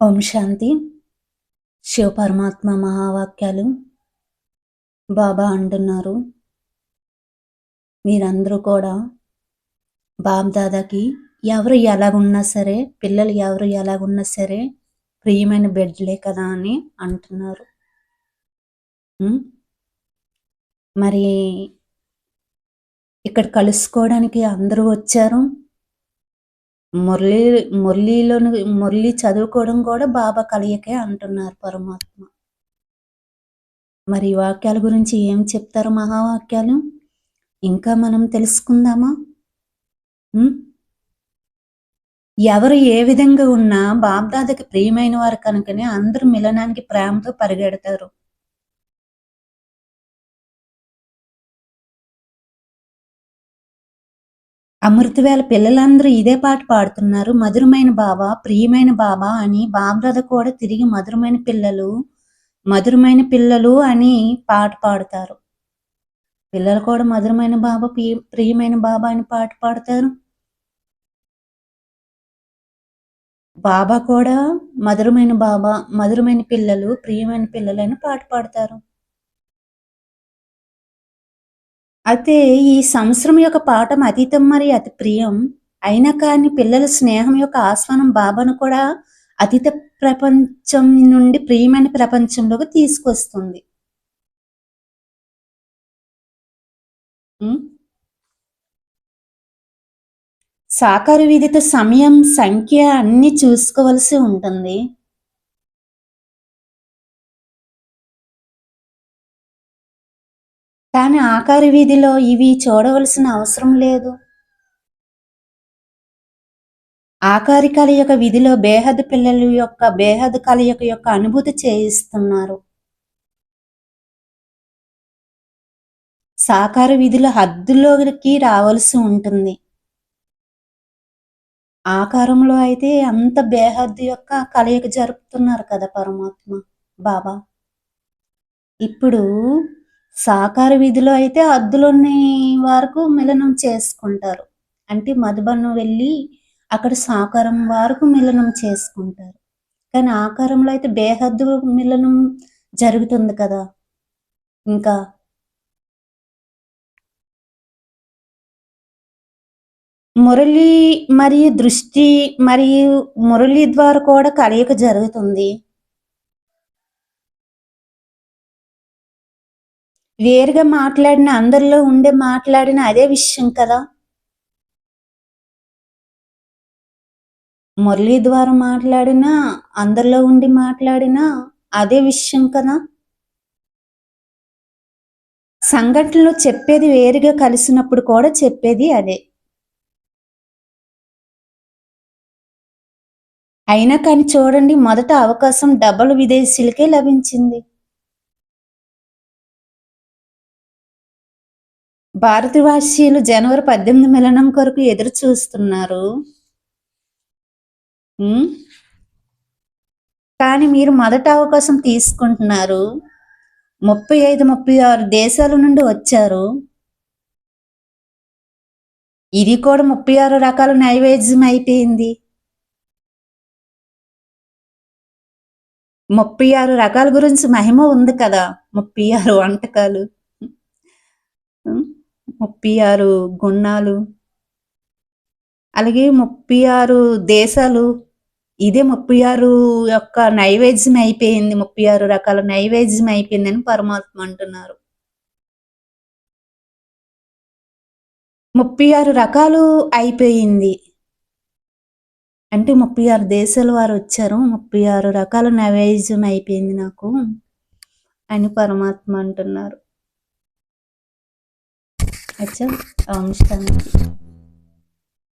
ఓం శాంతి. శివపరమాత్మ మహావాక్యాలు బాబా అంటున్నారు. మీరందరూ కూడా బాబ్దాదాకి ఎవరు ఎలాగున్నా సరే పిల్లలు ఎవరు ఎలాగున్నా సరే ప్రియమైన బిడ్డలే కదా అని అంటున్నారు. మరి ఇక్కడ కలుసుకోవడానికి అందరూ వచ్చారు. మురళి మురళీలోని మురళి చదువుకోవడం కూడా బాబా కలయికే అంటున్నారు పరమాత్మ. మరి వాక్యాల గురించి ఏం చెప్తారు మహావాక్యాలు? ఇంకా మనం తెలుసుకుందామా? ఎవరు ఏ విధంగా ఉన్నా బాబ్దాదకి ప్రియమైన వారు కనుకనే అందరూ మిలనానికి ప్రేమతో పరిగెడతారు. అమృతవేళ పిల్లలందరూ ఇదే పాట పాడుతున్నారు. మధురమైన బాబా ప్రియమైన బాబా అని బాబ్రద కూడా తిరిగి మధురమైన పిల్లలు మధురమైన పిల్లలు అని పాట పాడతారు. పిల్లలు కూడా మధురమైన బాబా ప్రియ- ప్రియమైన బాబా అని పాట పాడతారు. బాబా కూడా మధురమైన బాబా మధురమైన పిల్లలు ప్రియమైన పిల్లలు అని పాట పాడతారు. అయితే ఈ సంవత్సరం యొక్క పాఠం అతీతం మరి అతి ప్రియం. అయినా కానీ పిల్లల స్నేహం యొక్క ఆస్వానం బాబాను కూడా అతీత ప్రపంచం నుండి ప్రియమైన ప్రపంచంలోకి తీసుకొస్తుంది. సాకారు విధితో సమయం సంఖ్య అన్ని చూసుకోవలసి ఉంటుంది. కానీ ఆకారి వీధిలో ఇవి చూడవలసిన అవసరం లేదు. ఆకారి కలయిక విధిలో బేహద్ పిల్లల యొక్క బేహద్ కలయిక యొక్క అనుభూతి చేయిస్తున్నారు. సాకార విధిలో హద్దులోకి రావాల్సి ఉంటుంది. ఆకారంలో అయితే అంత బేహద్దు యొక్క కలయిక జరుపుతున్నారు కదా పరమాత్మ బాబా. ఇప్పుడు సాకార విధిలో అయితే అద్దులోని వరకు మిలనం చేసుకుంటారు. అంటే మధుబను వెళ్ళి అక్కడ సాకారం వరకు మిలనం చేసుకుంటారు. కానీ ఆకారంలో అయితే బేహద్దు మిలనం జరుగుతుంది కదా. ఇంకా మురళి మరియు దృష్టి మరియు మురళి ద్వారా కూడా కలయిక జరుగుతుంది. వేరుగా మాట్లాడిన అందరిలో ఉండే మాట్లాడిన అదే విషయం కదా? మురళి ద్వారా మాట్లాడినా అందరిలో ఉండి మాట్లాడినా అదే విషయం కదా? సంఘటనలో చెప్పేది వేరుగా కలిసినప్పుడు కూడా చెప్పేది అదే. అయినా కానీ చూడండి మొదట అవకాశం డబల్ విదేశీలకే లభించింది. భారతవాసీలు జనవరి పద్దెనిమిది మిలనం కొరకు ఎదురు చూస్తున్నారు. కానీ మీరు మొదట అవకాశం తీసుకుంటున్నారు. ముప్పై ఐదు ముప్పై ఆరు దేశాల నుండి వచ్చారు. ఇది కూడా ముప్పై ఆరు రకాల నైవేద్యం అయిపోయింది. ముప్పై ఆరు రకాల గురించి మహిమ ఉంది కదా. ముప్పై ఆరు వంటకాలు. ముప్పై ఆరు గుణాలు. అలాగే ముప్పై ఆరు దేశాలు. ఇదే ముప్పై ఆరు యొక్క నైవేద్యం అయిపోయింది. ముప్పై ఆరు రకాల నైవేద్యం అయిపోయిందని పరమాత్మ అంటున్నారు. ముప్పై ఆరు రకాలు అయిపోయింది. అంటే ముప్పై ఆరు దేశాల వారు వచ్చారు. ముప్పై ఆరు రకాల నైవేద్యం అయిపోయింది నాకు అని పరమాత్మ అంటున్నారు. అచ్చా ఓం శాంతి